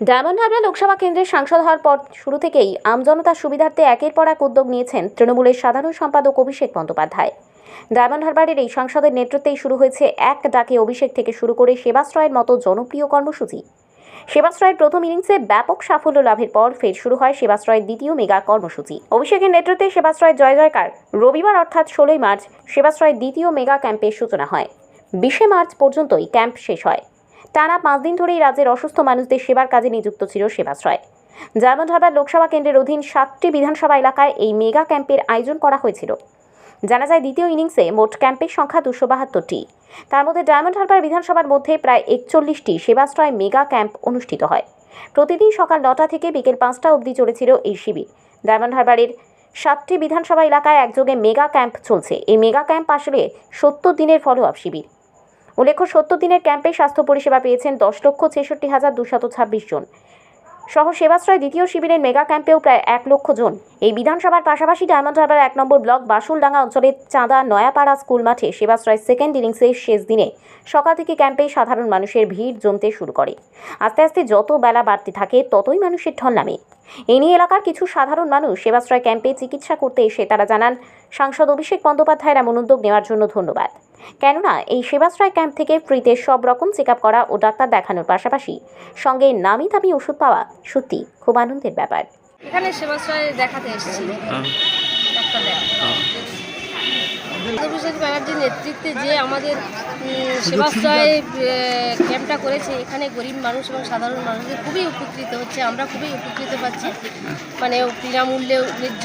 Diamond Harbour Lok Sabha কেন্দ্রের সাংসদ হওয়ার পর শুরু থেকেই আমজনতার সুবিধার্থে একের পর এক উদ্যোগ নিয়েছেন তৃণমূলের সাধারণ সম্পাদক অভিষেক বন্দ্যোপাধ্যায়। ডায়মন্ড হারবারের এই সাংসদের নেতৃত্বেই শুরু হয়েছে এক ডাকে অভিষেক থেকে শুরু করে সেবাশ্রয়ের মতো জনপ্রিয় কর্মসূচি। সেবাশ্রয়ের প্রথম ইনিংসে ব্যাপক সাফল্য লাভের পর ফের শুরু হয় সেবাশ্রয়ের দ্বিতীয় মেগা কর্মসূচি। অভিষেকের নেতৃত্বে সেবাশ্রয়ের জয় জয়কার রবিবার অর্থাৎ ষোলোই মার্চ সেবাশ্রয়ের দ্বিতীয় মেগা ক্যাম্পের সূচনা হয়। বিশে মার্চ পর্যন্তই ক্যাম্প শেষ হয়। টানা পাঁচ দিন ধরেই রাজ্যের অসুস্থ মানুষদের সেবার কাজে নিযুক্ত ছিল সেবাশ্রয়। ডায়মন্ড হারবার লোকসভা কেন্দ্রের অধীন সাতটি বিধানসভা এলাকায় এই মেগা ক্যাম্পের আয়োজন করা হয়েছিল। জানা যায় দ্বিতীয় ইনিংসে মোট ক্যাম্পের সংখ্যা দুশো বাহাত্তরটি। তার মধ্যে ডায়মন্ড হারবার বিধানসভার মধ্যে প্রায় একচল্লিশটি সেবাশ্রয় মেগা ক্যাম্প অনুষ্ঠিত হয়। প্রতিদিন সকাল নটা থেকে বিকেল পাঁচটা অবধি চলেছিল এই শিবির। ডায়মন্ড হারবারের সাতটি বিধানসভা এলাকায় একযোগে মেগা ক্যাম্প চলছে। এই মেগা ক্যাম্প আসলে সত্তর দিনের ফলো আপ শিবির। উল্লেখ্য, সত্তর দিনের ক্যাম্পে স্বাস্থ্য পরিষেবা পেয়েছেন দশ লক্ষ ছেষট্টি হাজার দুশত ছাব্বিশ জন। সহ সেবাশ্রয় দ্বিতীয় শিবিরের মেগা ক্যাম্পেও প্রায় এক লক্ষ জন। এই বিধানসভার পাশাপাশি ডায়মন্ড হারবার এক নম্বর ব্লক বাসুলডাঙ্গা অঞ্চলের চাঁদা নয়াপাড়া স্কুল মাঠে সেবাশ্রয় সেকেন্ড ইনিংসের শেষ দিনে সকাল থেকে ক্যাম্পে সাধারণ মানুষের ভিড় জমতে শুরু করে। আস্তে আস্তে যত বেলা বাড়তে থাকে, ততই মানুষের ঢল নামে। এই নিয়ে এলাকার কিছু সাধারণ মানুষ সেবাশ্রয় ক্যাম্পে চিকিৎসা করতে এসে তারা জানান, সাংসদ অভিষেক বন্দ্যোপাধ্যায়ের এমন উদ্যোগ নেওয়ার জন্য ধন্যবাদ। কেননা এই সেবাশ্রয় ক্যাম্প থেকে ফ্রিতে সব রকম চেক আপ করা ও ডাক্তার দেখানোর পাশাপাশি সঙ্গে নামি দামি ওষুধ পাওয়া সত্যি খুব আনন্দের ব্যাপার। এখানে সেবাশ্রয় দেখাতে এসেছি। ডাক্তার দেখাতে। ব্যানার্জির নেতৃত্বে যে আমাদের সেবাশ্রয় ক্যাম্পটা করেছে এখানে গরিব মানুষ এবং সাধারণ মানুষদের খুবই উপকৃত হচ্ছে আমরা খুবই উপকৃত পাচ্ছি। মানে বিনামূল্যে ন্যায্য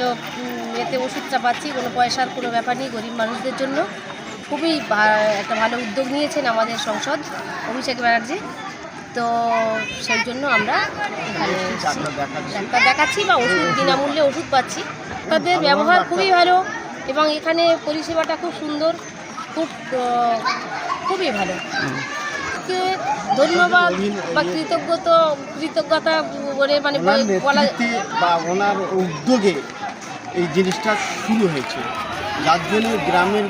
এতে ওষুধটা পাচ্ছি কোনো পয়সার কোনো ব্যাপার নেই গরিব মানুষদের জন্য। খুবই একটা ভালো উদ্যোগ নিয়েছেন আমাদের সংসদ অভিষেক ব্যানার্জি। তো সেই জন্য আমরা এখানে ডাক্তার দেখাচ্ছি বা ওষুধ বিনামূল্যে ওষুধ পাচ্ছি। তাদের ব্যবহার খুবই ভালো এবং এখানে পরিষেবাটা খুব সুন্দর খুব খুবই ভালো। কে ধন্যবাদ বা কৃতজ্ঞত কৃতজ্ঞতা বলে মানে বলা বা ওনার উদ্যোগে এই জিনিসটা শুরু হয়েছে। যার জন্য গ্রামের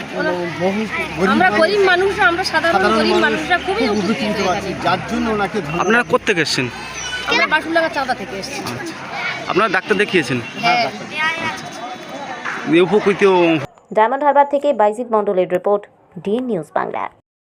বহু গরিব আমরা গরিব মানুষরা আমরা সাধারণ সাধারণ গরিব মানুষরা খুবই উপকৃত উপকৃত যার জন্য ওনাকে আপনারা কোথেকে গেছেন আমরা বাসুলাগা চাঁদা থেকে এসেছি। আপনারা ডাক্তার দেখিয়েছেন? হ্যাঁ উপকৃত ডায়মন্ড হারবার থেকে বাইজিৎ মন্ডলের রিপোর্ট ডি নিউজ বাংলা।